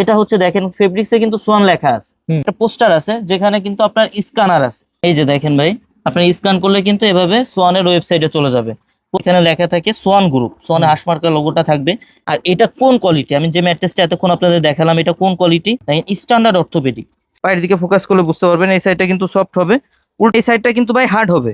এটা হচ্ছে দেখেন ফেব্রিক্সে কিন্তু সোয়ান লেখা আছে। একটা পোস্টার আছে যেখানে কিন্তু আপনার স্ক্যানার আছে। এই যে দেখেন ভাই আপনি স্ক্যান করলে কিন্তু এভাবে সোয়ানের ওয়েবসাইটে চলে যাবে। এখানে লেখা থাকে সোয়ান গ্রুপ সোয়ানের হাসমার্কার লোগোটা থাকবে। আর এটা কোন কোয়ালিটি আমি যে ম্যাট্রেসটা এতক্ষণ আপনাদের দেখালাম এটা কোন কোয়ালিটি স্ট্যান্ডার্ড অর্থোপেডিক পায়ের দিকে ফোকাস করলে বুঝতে পারবেন এই সাইডটা কিন্তু সফট হবে। উল্টো এই সাইডটা কিন্তু ভাই হার্ড হবে।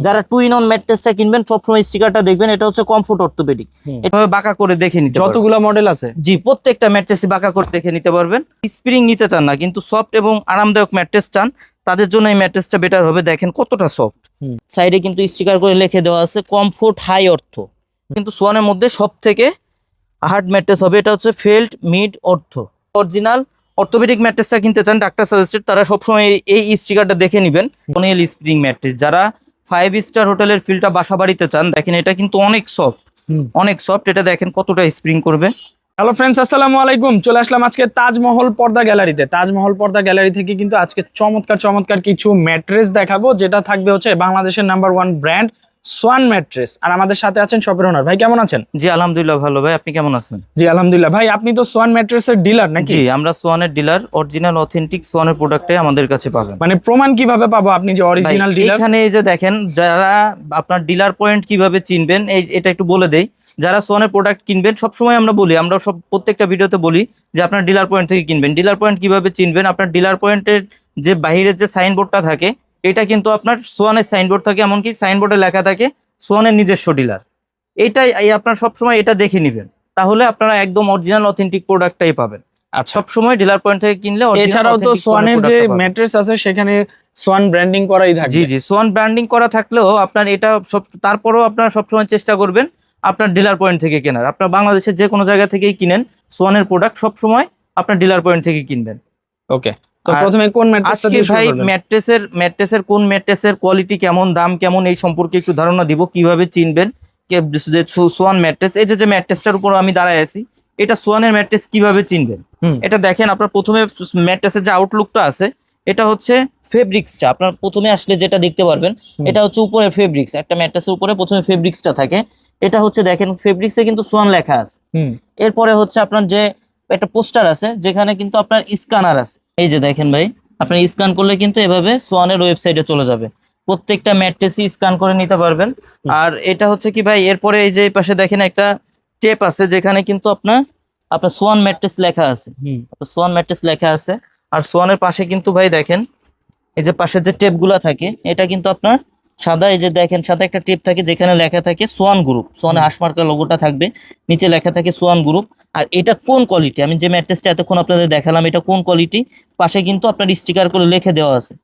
যারা টু ইন অন ম্যাট্রেসটা কিনবেন সবসময় স্টিকারটা দেখবেন এটা হচ্ছে কমফোর্ট অর্থোপেডিক এভাবে বাঁকা করে দেখে নিতে। যতগুলা মডেল আছে? জি প্রত্যেকটা ম্যাট্রেসই বাঁকা করে দেখে নিতে পারবেন। স্প্রিং নিতে চান না কিন্তু সফট এবং আরামদায়ক ম্যাট্রেস চান তাদের জন্য এই ম্যাট্রেসটা বেটার হবে। দেখেন কতটা সফট। সাইডে কিন্তু স্টিকার করে লিখে দেওয়া আছে কমফোর্ট হাই অর্থ কিন্তু সোয়ানের মধ্যে সব থেকে হার্ড ম্যাট্রেস হবে এটা হচ্ছে felt mid ortho original orthopaedic ম্যাট্রেসটা কিনতে চান ডাক্তার সাজেস্টেড তারা সবসময় এই- স্টিকারটা দেখে নেবেন। বনেল স্প্রিং ম্যাট্রেস যারা ফাইভ স্টার হোটেলের ফিলটা বাসা বাড়িতে চান দেখেন এটা কিন্তু অনেক সফট অনেক সফট এটা দেখেন কতটা স্প্রিং করবে। হ্যালো ফ্রেন্ডস আসসালামু আলাইকুম চলে আসলাম আজকে তাজমহল পর্দা গ্যালারিতে। তাজমহল পর্দা গ্যালারি থেকে কিন্তু আজকে চমৎকার চমৎকার কিছু ম্যাট্রেস দেখাবো যেটা থাকবে হচ্ছে বাংলাদেশের number one brand Swan mattress. আর আমাদের সাথে আছেন শপের ওনার। ভাই কেমন আছেন? জি আলহামদুলিল্লাহ ভালো। ভাই আপনি কেমন আছেন? জি আলহামদুলিল্লাহ। ভাই আপনি তো সোয়ান ম্যাট্রেসের ডিলার নাকি? জি আমরা সোয়ানের ডিলার অরিজিনাল অথেন্টিক সোয়ানের প্রোডাক্টে আমাদের কাছে পাবেন। মানে প্রমাণ কীভাবে পাবো আপনি যে অরিজিনাল ডিলার? এখানে এই যে দেখেন যারা আপনার ডিলার পয়েন্ট কীভাবে চিনবেন এই এটা একটু বলে দেই। যারা সোয়ানের প্রোডাক্ট কিনবেন সবসময় আমরা বলি আমরা সব প্রত্যেকটা ভিডিওতে বলি যে আপনার ডিলার পয়েন্ট থেকে কিনবেন। ডিলার পয়েন্ট কীভাবে চিনবেন? আপনার ডিলার পয়েন্টের যে বাইরের যে সাইনবোর্ডটা থাকে এটা কিন্তু আপনার সোয়ানের সাইনবোর্ড থাকে এমনকি সাইনবোর্ডে লেখা থাকে সোয়ানের নিজস্ব ডিলার এটাই এই আপনার সবসময় এটা দেখে নেবেন। তাহলে আপনারা একদম অরিজিনাল অথেন্টিক প্রোডাক্টটাই পাবেন। আচ্ছা। সবসময় ডিলার পয়েন্ট থেকে কিনলে এছাড়াও তো সোয়ানের যে। ম্যাট্রেস আছে সেখানে সোয়ান ব্র্যান্ডিং করাই থাকবে। জি জি সোয়ান ব্র্যান্ডিং করা থাকলেও আপনার এটা সব তারপরেও আপনারা সবসময় চেষ্টা করবেন আপনার ডিলার পয়েন্ট থেকে কেনার। আপনার বাংলাদেশের যে কোনো জায়গা থেকেই কিনেন সোয়ানের প্রোডাক্ট সবসময় আপনার ডিলার পয়েন্ট থেকে কিনবেন। ওকে তো প্রথমে কোন ম্যাট্রেসটা আজকে ভাই ম্যাট্রেসের ম্যাট্রেসের কোন ম্যাট্রেসের কোয়ালিটি কেমন দাম কেমন এই সম্পর্কে একটু ধারণা দিব কীভাবে চিনবেন? যে সোয়ান ম্যাট্রেস এই যে ম্যাট্রেসটার উপর আমি দাঁড়ায় আছি এটা সোয়ানের ম্যাট্রেস কীভাবে চিনবেন? এটা দেখেন আপনার প্রথমে ম্যাট্রেসের যে আউটলুকটা আছে এটা হচ্ছে ফেব্রিক্সটা আপনার প্রথমে আসলে যেটা দেখতে পারবেন এটা হচ্ছে উপরে ফেব্রিক্স একটা ম্যাট্রেসের উপরে প্রথমে ফেব্রিক্সটা থাকে। এটা হচ্ছে দেখেন ফেব্রিক্সে কিন্তু সোয়ান লেখা আছে। হুম। এরপরে হচ্ছে আপনার যে একটা পোস্টার আছে যেখানে কিন্তু আপনার স্ক্যানার আছে। এই যে দেখেন ভাই আপনি স্ক্যান করলে কিন্তু এভাবে সোয়ানের ওয়েবসাইটে চলে যাবে। প্রত্যেকটা ম্যাট্রেসই স্ক্যান করে নিতে পারবেন। আর এটা হচ্ছে কি ভাই এরপরে এই যে পাশে দেখেন একটা টেপ আছে যেখানে কিন্তু আপনার আপনার সোয়ান ম্যাট্রেস লেখা আছে। সোয়ান ম্যাট্রেস লেখা আছে। আর সোয়ানের পাশে কিন্তু ভাই দেখেন এই যে পাশে যে টেপগুলো থাকে এটা কিন্তু আপনার সাদা এই যে দেখেন সাদা একটা টেপ থাকে যেখানে লেখা থাকে সোয়ান গ্রুপ। সোয়ানের হাসমার্কার লোগোটা থাকবে নিচে লেখা থাকে সোয়ান গ্রুপ। আর এটা কোন কোয়ালিটি আমি যে ম্যাট্রেসটা এতক্ষণ আপনাদের দেখালাম এটা কোন কোয়ালিটি পাশে কিন্তু আপনার স্টিকার করে লিখে দেওয়া আছে।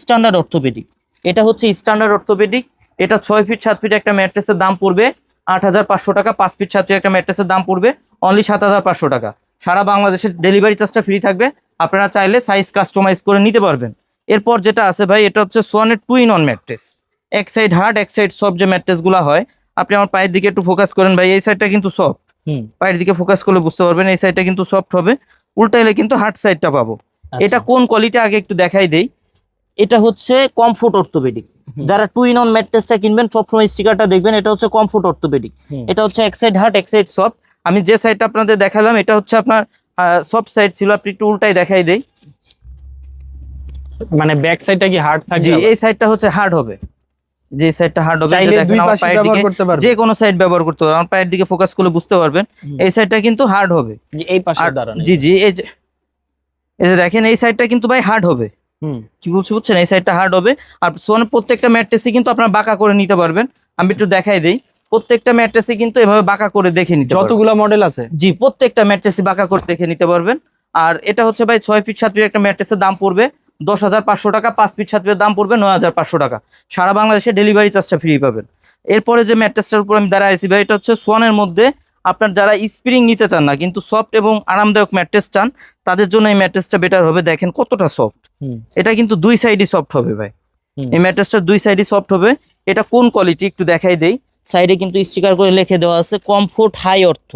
স্ট্যান্ডার্ড অর্থোপেডিক এটা হচ্ছে স্ট্যান্ডার্ড অর্থোপেডিক এটা ছয় ফিট সাত ফিট একটা ম্যাট্রেসের দাম পড়বে আট হাজার পাঁচশো টাকা পাঁচ ফিট সাত ফিট একটা ম্যাট্রেসের দাম পড়বে অনলি সাত হাজার পাঁচশো টাকা। সারা বাংলাদেশের ডেলিভারি চার্জটা ফ্রি থাকবে। আপনারা চাইলে সাইজ কাস্টমাইজ করে নিতে পারবেন। এরপর যেটা আছে ভাই এটা হচ্ছে সোয়ানের টু ইন অন ম্যাট্রেস এক সাইড হার্ড এক সাইড সফট যে ম্যাট্রেসগুলো হয় আপনি আমার পায়ের দিকে একটু ফোকাস করেন ভাই এই সাইডটা কিন্তু সফট হুম। পায়ের দিকে ফোকাস করলে বুঝতে পারবেন এই সাইডটা কিন্তু সফট হবে। উল্টাইলে কিন্তু হার্ড সাইডটা পাবো। এটা কোন কোয়ালিটি আগে একটু দেখাই দেই। এটা হচ্ছে কমফোর্ট অর্থোপেডিক যারা টু ইন অন ম্যাট্রেসটা কিনবেন সবসময় স্টিকারটা দেখবেন এটা হচ্ছে কমফোর্ট অর্থোপেডিক এটা হচ্ছে এক সাইড হার্ড এক সাইড সফট আমি যে সাইডটা আপনাদের দেখালাম এটা হচ্ছে আপনার সফট সাইড ছিল আপনি একটু উল্টাই দেখাই দেই। মানে ব্যাক সাইডটা কি হার্ড থাকবে এই সাইডটা হচ্ছে হার্ড হবে। যে সাইডটা হার্ড হবে দেখেন আমার পায়ের দিকে যে কোনো সাইড ব্যবহার করতে আমার পায়ের দিকে ফোকাস করলে বুঝতে পারবেন এই সাইডটা কিন্তু হার্ড হবে। এই পাশে জি জি এই যে দেখেন এই সাইডটা কিন্তু ভাই হার্ড হবে। হুম। কি বলছি বুঝছেন? এই সাইডটা হার্ড হবে। আর সোয়ানের প্রত্যেকটা ম্যাট্রেসই কিন্তু আপনারা বাঁকা করে নিতে পারবেন। আমি একটু দেখাই দেই। প্রত্যেকটা ম্যাট্রেসই কিন্তু এভাবে বাঁকা করে দেখে নিতে পারবেন। যতগুলা মডেল আছে। জি প্রত্যেকটা ম্যাট্রেসই বাঁকা করে দেখে নিতে পারবেন। আর এটা হচ্ছে ভাই ছয় ফিট সাত ফিট একটা ম্যাট্রেসের দাম পড়বে দশ হাজার পাঁচশো টাকা পাঁচ ফিট সাত ফিটের দাম পড়বে নয় হাজার পাঁচশো টাকা। সারা বাংলাদেশে ডেলিভারি চার্জটা ফ্রি পাবেন। এরপরে যে ম্যাট্রেসটার উপর আমি দাঁড়ায় আছি ভাই এটা হচ্ছে সোয়ানের মধ্যে আপনার যারা স্প্রিং নিতে চান না কিন্তু সফট এবং আরামদায়ক ম্যাট্রেস চান তাদের জন্য এই ম্যাট্রেসটা বেটার হবে। দেখেন কতটা সফট এটা কিন্তু দুই সাইডই সফট হবে ভাই। এই ম্যাট্রেসটা দুই সাইডই সফট হবে। এটা কোন কোয়ালিটি একটু দেখাই দেই। সাইডে কিন্তু স্টিকার করে লিখে দেওয়া আছে comfort high ortho.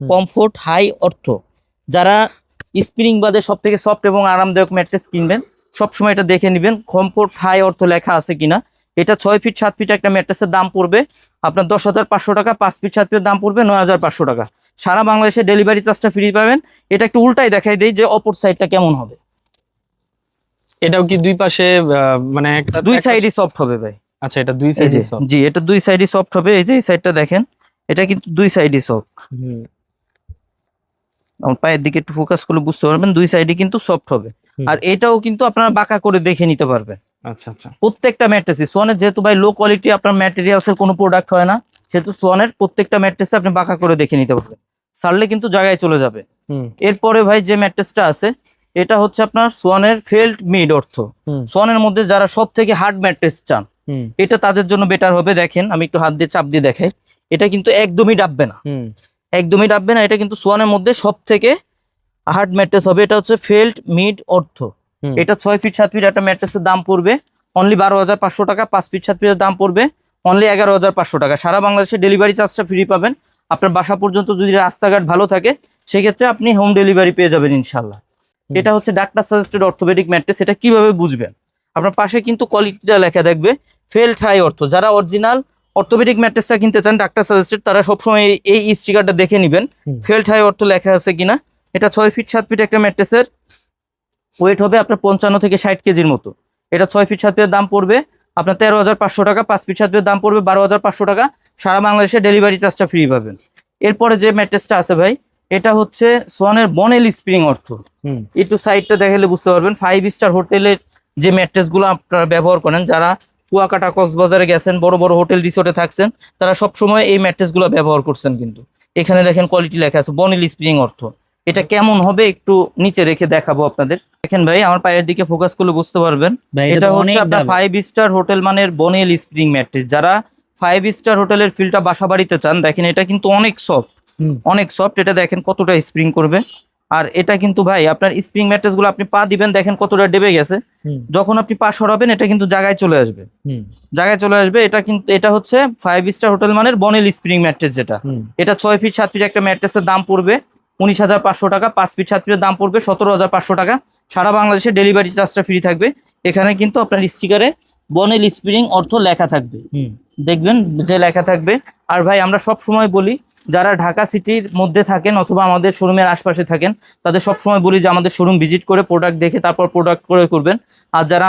Comfort high ortho. যারা স্প্রিং বাদে সব থেকে সফট এবং আরামদায়ক ম্যাট্রেস কিনবেন। সবসময় এটা দেখে নেবেন কমফোর্ট হাই অর্থ লেখা আছে কিনা। এটা ছয় ফিট সাত ফিট একটা ম্যাট্রেসের দাম পড়বে। আপনার দশ হাজার পাঁচশো টাকা পাঁচ ফিট সাত ফিটের দাম পড়বে নয় হাজার পাঁচশো টাকা। সারা বাংলাদেশে ডেলিভারি চার্জটা ফ্রি পাবেন। এটা একটু উল্টাই দেখাই দেই যে অপর সাইডটা কেমন হবে। এটাও কি দুই পাশে মানে একটা দুই সাইডই সফট হবে ভাই। আচ্ছা এটা দুই এই সফট জি এটা দুই সাইডই সফট হবে। এই যে এই সাইডটা দেখেন এটা কিন্তু দুই সাইডই সফট আমার পায়ের দিকে একটু ফোকাস করলে বুঝতে পারবেন দুই সাইডে কিন্তু সফট হবে। আর এটাও কিন্তু আপনারা বাঁকা করে দেখে নিতে পারবেন। আচ্ছা আচ্ছা। প্রত্যেকটা ম্যাট্রেসই সোয়ানের যেহেতু ভাই লো কোয়ালিটি আপনার ম্যাটেরিয়ালস এর কোনো প্রোডাক্ট হয় না সেহেতু সোয়ানের প্রত্যেকটা ম্যাট্রেসে আপনি বাঁকা করে দেখে নিতে পারবেন। সারলে কিন্তু জায়গায় চলে যাবে। এরপরে ভাই যে ম্যাট্রেসটা আছে এটা হচ্ছে আপনার সোয়ানের ফেল্ট মিড অর্থ সোয়ানের মধ্যে যারা সব থেকে হার্ড ম্যাট্রেস চান এটা তাদের জন্য বেটার হবে দেখেন আমি একটু হাত দিয়ে চাপ দিয়ে দেখাই। এটা কিন্তু একদমই ডাববে না। হুম। একদমই ডাববে না এটা কিন্তু সোয়ানের মধ্যে সব থেকে হার্ড ম্যাট্রেস হবে এটা হচ্ছে ফেল্ট মিড অর্থ এটা ছয় ফিট সাত ফিট একটা ম্যাট্রেসের দাম পড়বে। অনলি বারো হাজার পাঁচশো টাকা পাঁচ ফিট সাত ফিটের দাম পড়বে। অনলি এগারো হাজার পাঁচশো টাকা। সারা বাংলাদেশে ডেলিভারি চার্জটা ফ্রি পাবেন। আপনার বাসা পর্যন্ত যদি রাস্তাঘাট ভালো থাকে সেক্ষেত্রে আপনি হোম ডেলিভারি পেয়ে যাবেন ইনশাল্লাহ। এটা হচ্ছে ডাক্তার সাজেস্টেড অর্থোপেডিক ম্যাট্রেস এটা কীভাবে বুঝবেন? আপনার পাশে কিন্তু কোয়ালিটিটা লেখা দেখবে ফেল্ট হাই অর্থ যারা অরিজিনাল অর্থোপেডিক ম্যাট্রেসটা কিনতে চান ডাক্তার সাজেস্টেড তারা সবসময় এই- স্টিকারটা দেখে নেবেন। ফেল্ট হাই অর্থ লেখা আছে কিনা। এটা ছয় ফিট সাত ফিট একটা ম্যাট্রেসের ওয়েট হবে আপনার পঞ্চান্ন থেকে ষাট কেজির মতো। এটা ছয় ফিট সাত ফিটের দাম পড়বে। আপনার তেরো হাজার পাঁচশো টাকা পাঁচ ফিট সাত ফিটের দাম পড়বে বারো হাজার পাঁচশো টাকা। সারা বাংলাদেশে ডেলিভারি চার্জটা ফ্রি পাবেন। এরপরে যে ম্যাট্রেসটা আছে ভাই এটা হচ্ছে সোয়ানের বনেল স্প্রিং অর্থ। একটু সাইডটা দেখালে বুঝতে পারবেন। ফাইভ স্টার হোটেলের যে ম্যাট্রেসগুলো আপনারা ব্যবহার করেন যারা কুয়াকাটা কক্সবাজারে গেছেন বড় বড় হোটেল রিসোর্টে থাকছেন তারা সব সময় এই ম্যাট্রেসগুলো ব্যবহার করছেন কিন্তু। এখানে দেখেন কোয়ালিটি লেখা আছে বনিল স্প্রিং অর্থ। এটা কেমন হবে একটু নিচে রেখে দেখাবো আপনাদের। দেখেন ভাই আমার পায়ের দিকে ফোকাস করলে বুঝতে পারবেন। এটা হচ্ছে আপনার ফাইভ স্টার হোটেল মানের বনেল স্প্রিং ম্যাট্রেস। যারা ফাইভ স্টার হোটেলের ফিলটা বাসা বাড়িতে চান দেখেন এটা কিন্তু অনেক সফট অনেক সফট এটা দেখেন কতটা স্প্রিং করবে। আর এটা কিন্তু ভাই আপনার স্প্রিং ম্যাট্রেসগুলো আপনি পা দিবেন দেখেন কতটা ডেবে গেছে। যখন আপনি পা সরাবেন এটা কিন্তু জায়গায় চলে আসবে। জায়গায় চলে আসবে এটা কিন্তু এটা হচ্ছে ফাইভ স্টার হোটেল মানের বনেল স্প্রিং ম্যাট্রেস যেটা। এটা ছয় ফিট সাত ফিট একটা ম্যাট্রেসের দাম পড়বে উনিশ হাজার পাঁচশো টাকা পাঁচ ফিট সাত ফিটের দাম পড়বে সতেরো হাজার পাঁচশো টাকা। সারা বাংলাদেশে ডেলিভারি চার্জটা ফ্রি থাকবে। এখানে কিন্তু আপনার স্টিকারে বনেল স্প্রিং অর্থ লেখা থাকবে। দেখবেন যে লেখা থাকবে। আর ভাই, আমরা সব সময় বলি, যারা ঢাকা সিটির মধ্যে থাকেন অথবা আমাদের শোরুমের আশপাশে থাকেন, তাদের সব সময় বলি যে আমাদের শোরুম ভিজিট করে প্রোডাক্ট দেখে তারপর প্রোডাক্ট ক্রয় করবেন। আর যারা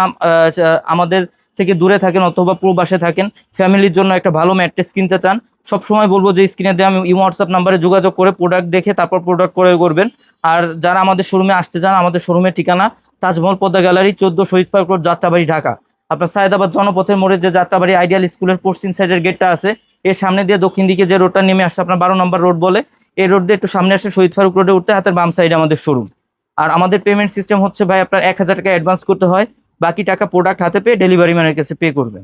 আমাদের থেকে দূরে থাকেন অথবা প্রবাসে থাকেন, ফ্যামিলির জন্য একটা ভালো ম্যাট্রেস কিনতে চান সব সময় বলব যে স্ক্রিনে দিয়ে আমি হোয়াটসঅ্যাপ নাম্বারে যোগাযোগ করে প্রোডাক্ট দেখে তারপর প্রোডাক্ট ক্রয় করবেন। আর যারা আমাদের শোরুমে আসতে চান, আমাদের শোরুমের ঠিকানা তাজমহল পদ্মা গ্যালারি চোদ্দ শহীদ পার্ক রোড, যাত্রাবাড়ি, ঢাকা। আপনার সায়দাবাদ জনপথের মোড়ে যে যাত্রাবাড়ি আইডিয়াল স্কুলের পশ্চিম সাইডের গেটটা আছে, এর সামনে দিয়ে দক্ষিণ দিকে যে রোডটা নেমে আসছে আপনার বারো নম্বর রোড বলে, এই রোড দিয়ে একটু সামনে আসে শহীদ ফারুক রোডে উঠতে, হাতের বাম সাইডে আমাদের শোরুম আর আমাদের পেমেন্ট সিস্টেম হচ্ছে ভাই আপনার এক হাজার টাকা অ্যাডভান্স করতে হয়, বাকি টাকা প্রোডাক্ট হাতে পেয়ে ডেলিভারি ম্যানের কাছে পে করবেন।